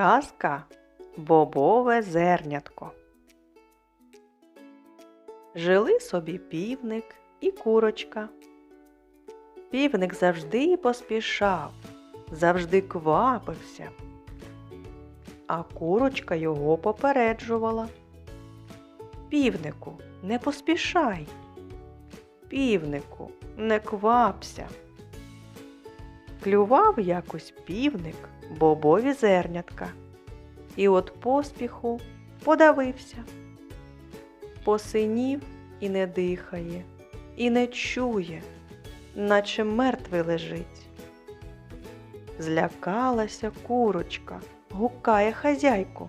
Казка Бобове зернятко. Жили собі півник і курочка. Півник завжди поспішав, завжди квапився, а курочка його попереджувала. Півнику, не поспішай. Півнику, не квапся. Клював якось півник бобові зернятка. І от поспіху подавився. Посинів і не дихає, і не чує, наче мертвий лежить. Злякалася курочка, гукає хазяйку.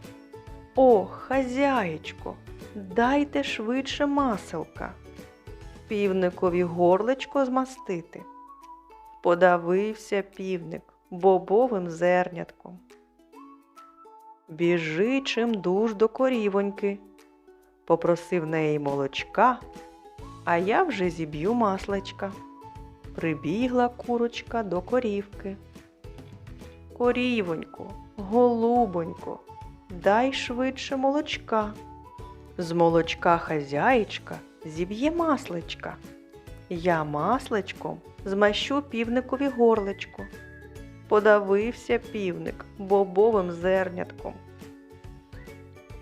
О, хазяєчко, дайте швидше маселка. Півникові горлечко змастити. Подавився півник бобовим зернятком. Біжи чимдуж до корівоньки, попросив неї молочка, а я вже зіб'ю маслечка. Прибігла курочка до корівки. Корівонько, голубонько, дай швидше молочка. З молочка хазяєчка зіб'є маслечка. Я маслечком змащу півникові горлечко. Подавився півник бобовим зернятком.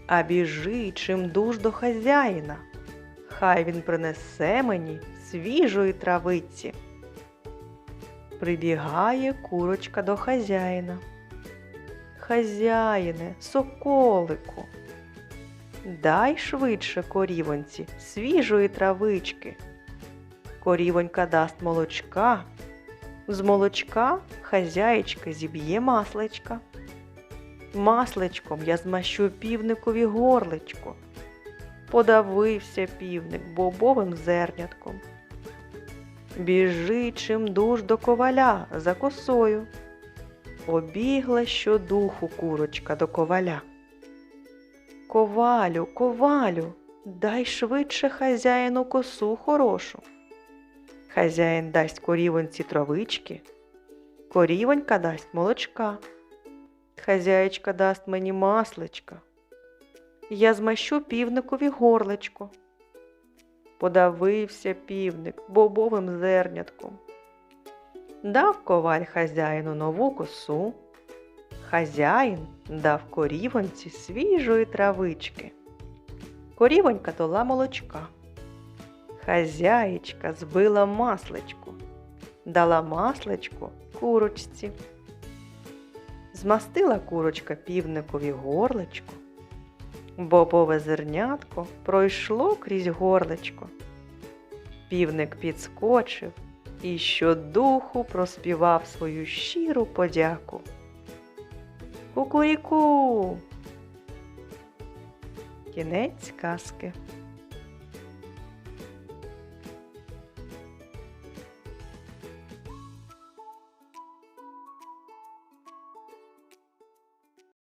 А біжи чимдуж до хазяїна. Хай він принесе мені свіжої травиці. Прибігає курочка до хазяїна. Хазяїне, соколику, дай швидше корівонці свіжої травички. Корівонька дасть молочка. З молочка хазяєчка зіб'є маслечка. Маслечком я змащу півникові горлечко. Подавився півник бобовим зернятком. Біжи чимдуж до коваля за косою. Побігла щодуху курочка до коваля. Ковалю, ковалю, дай швидше хазяїну косу хорошу. Хазяїн дасть корівонці травички, корівонька дасть молочка, хазяєчка дасть мені масличка. Я змащу півникові горлечко. Подавився півник бобовим зернятком. Дав коваль хазяїну нову косу. Хазяїн дав корівонці свіжої травички. Корівонька дала молочка. Хазяєчка збила масличку, дала масличку курочці. Змастила курочка півникові горлечко, бобове зернятко пройшло крізь горлечко. Півник підскочив і щодуху проспівав свою щиру подяку. Кукуріку. Кінець казки.